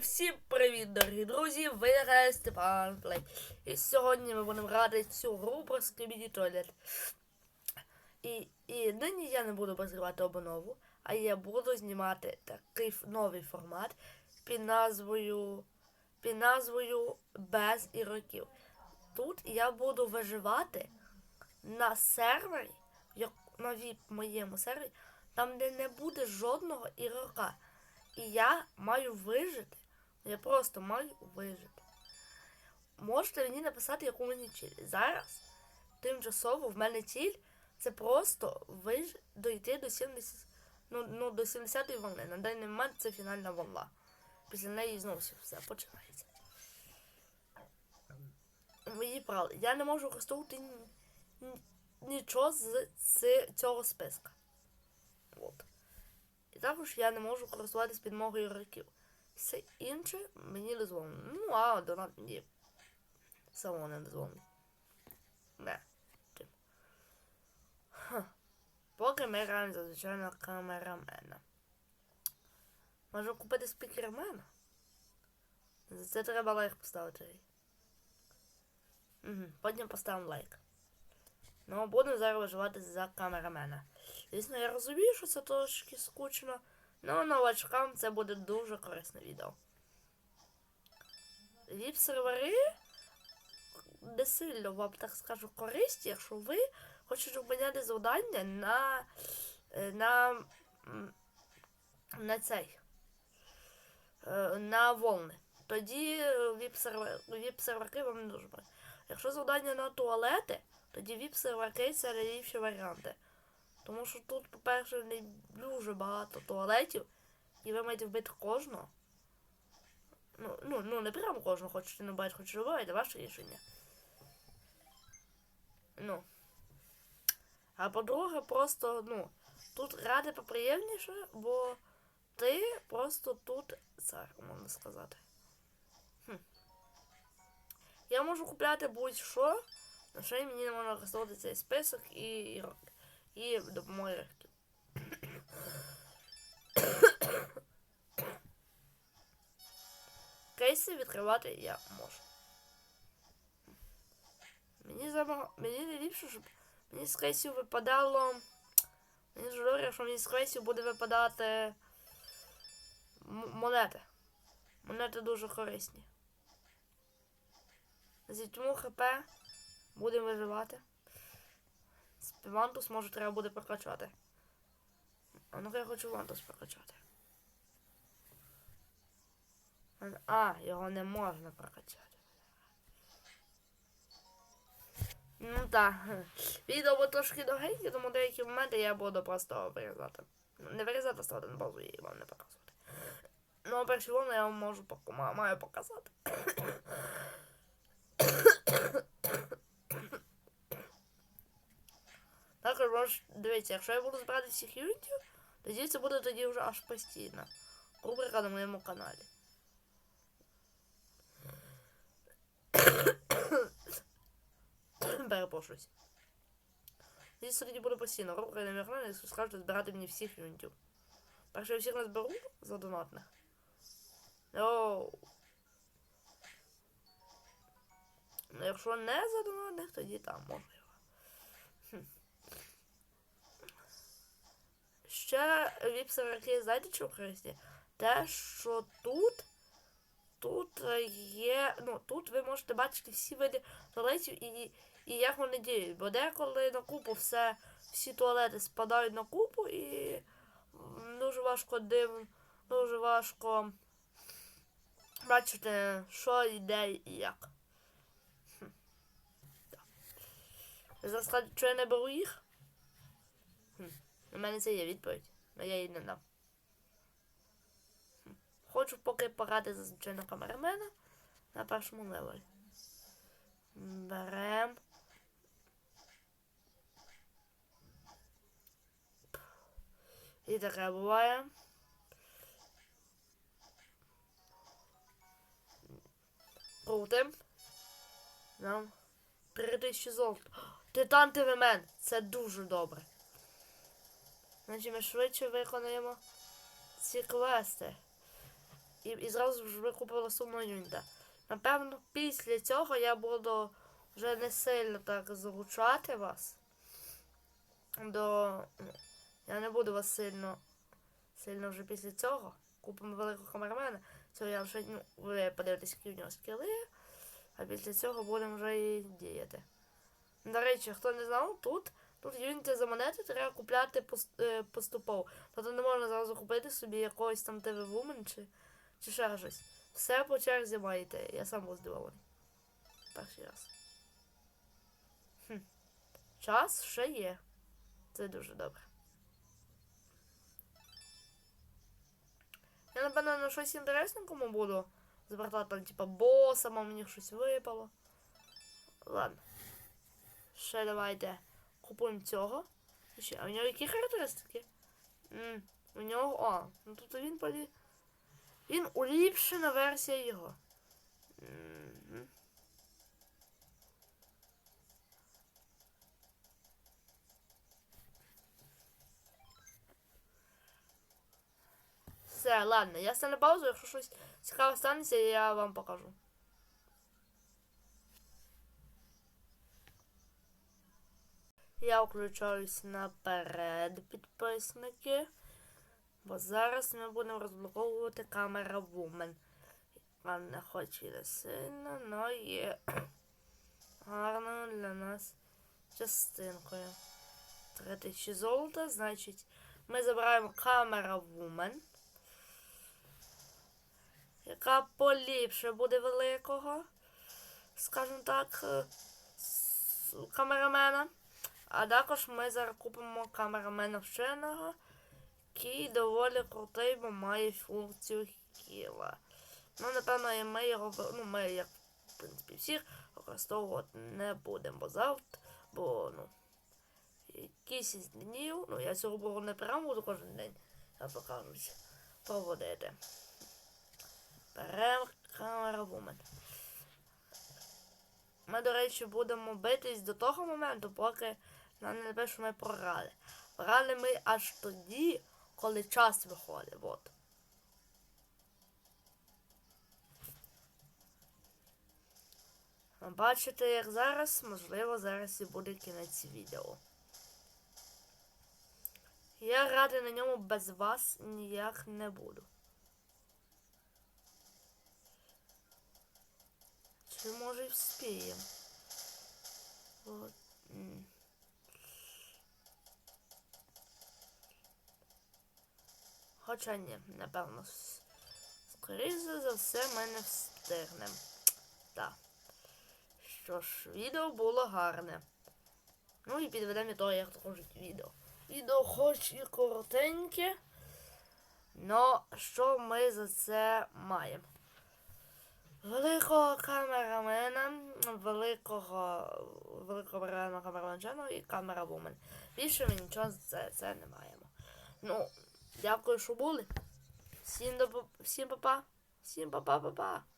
всім привіт, дорогі друзі! Ви грає Степан Плей. І сьогодні ми будемо грати цю гру про Скібіді Туалет. І, і нині я не буду розривати обнову, а я буду знімати такий новий формат під назвою, під назвою Без ігроків. Тут я буду виживати на сервері, як на VIP моєму сервері, там, де не буде жодного ігрока. І я маю вижити. Я просто маю вижити. Можете мені написати, яку мені ціль. Зараз тимчасово в мене ціль це просто виж... дойти до 70, ну, ну, до 70-ї волни. На даний момент це фінальна волна. Після неї знову все починається. Мої правила. Я не можу використовувати ні- ні- нічого з, цього списка. От. І також я не можу користуватись підмогою ігроків. Все інше мені дозволено. Ну, а донат мені самого не дозволено. Не. Поки ми граємо за звичайного камерамена. Можу купити спікермена. За це треба лайк поставити. Угу. Потім поставимо лайк. Ну, будемо зараз виживати за камерамена. Звісно, я розумію, що це трошки скучно, але новачкам це буде дуже корисне відео. Віп сервери не сильно вам так скажу користі, якщо ви хочете обміняти завдання на, е, на, на цей е, на волни. Тоді віп-серверки вам не дуже. Якщо завдання на туалети, тоді віп-серверки це найліпші варіанти. Тому що тут, по-перше, не дуже багато туалетів, і ви маєте вбити кожного. Ну, ну, ну не прямо кожного, хочете не бачите, хочете вбивайте, ваше рішення. Ну. А по-друге, просто, ну, тут грати поприємніше, бо ти просто тут цар, можна сказати. Хм. Я можу купляти будь-що, на що мені не можна використовувати цей список і, і, і допомоги рахів. Кейси відкривати я можу. Мені замаг... мені не ліпше, щоб мені з кейсів випадало. Мені жалює, що мені з кейсів буде випадати монети. Монети дуже корисні. Зі тьму хп будемо виживати. Вантус може треба буде прокачати. А ну-ка я хочу Вантус прокачати. А, його не можна прокачати. Ну так. Відео буде трошки довгеньке, тому деякі моменти я буду просто вирізати. Ну, Не вирізати, ставити на паузу і вам не показувати. Ну, перші волни я вам можу маю показати. Можеш, дивіться, якщо я буду збирати всіх юнітів, тоді це буде тоді вже аж постійно. Рубрика на моєму каналі. Перепрошусь. Це тоді буде постійно. Рубрика на моєму каналі, якщо скажете збирати мені всіх юнітів. Перше я всіх не зберу за донатних. Йоу. Ну, якщо не за донатних, тоді там можливо. Ще віп-серверки, знаєте, що корисні? Те, що тут, тут е, є, ну, тут ви можете бачити всі види туалетів і, і як вони діють. Бо деколи на купу все, всі туалети спадають на купу і дуже важко див, дуже важко бачити, що йде і як. Зараз що я не беру їх? У мене це є відповідь, але я її не дам. Хочу поки пограти за звичайного камерамена на першому левелі. Берем. І таке буває. Крутим. Нам 3000 золота. Титан ТВМен. Це дуже добре. Значить ми швидше виконаємо ці квести. і, і зразу ж викупила суму юніта. Напевно, після цього я буду вже не сильно так залучати вас. До. Я не буду вас сильно. Сильно вже після цього. Купимо великого камерамена. Цього я вже, ну, ви подивитесь, які в нього скіли. А після цього будемо вже і діяти. До речі, хто не знав, тут, тут юніти за монети треба купляти е, поступово. Тобто не можна зразу купити собі якогось там ТВ Вумен чи, чи ще щось. Все по черзі маєте. Я сам був здивований. Перший раз. Хм. Час ще є. Це дуже добре. Я, напевно, на щось інтересненькому буду звертати, там, типа, боса, мені щось випало. Ладно. Ще давайте купуємо цього. Ще, а в нього які характеристики? м у нього. О, ну тут він полі. Він уліпшена версія його. Все, ладно, я стану паузу, якщо щось цікаве станеться, я вам покажу. Я включаюсь наперед, підписники. Бо зараз ми будемо розблоковувати камера Woman. Вона хоч і не сильно, але є гарною для нас частинкою. 3000 золота, значить, ми забираємо камера Woman. Яка поліпше буде великого, скажімо так, е, камерамена. А також ми зараз купимо камерамена вченого, який доволі крутий, бо має функцію хіла. Ну, напевно, і ми його, ну, ми, як, в принципі, всіх використовувати не будемо, завтра, бо, ну, якісь із днів, ну, я цього було не прямо буду кожен день, як то кажуть, проводити. Беремо камера вумен. Ми, до речі, будемо битись до того моменту, поки нам не напише, що ми програли. Програли ми аж тоді, коли час виходить. От. Бачите, як зараз, можливо, зараз і буде кінець відео. Я радий на ньому без вас ніяк не буду. Чи може й вспіємо? От. м. Хоча ні, напевно. Скоріше за все ми не встигнемо. Так. Що ж, відео було гарне. Ну і підведемо того, як то відео. Відео хоч і коротеньке, но що ми за це маємо? Великого камерамена, великого великого камераменчаного і камера вумен. Більше ми нічого за це, це не маємо. Ну, дякую, що були. Всім до всім па-па. Всім па-па-па-па.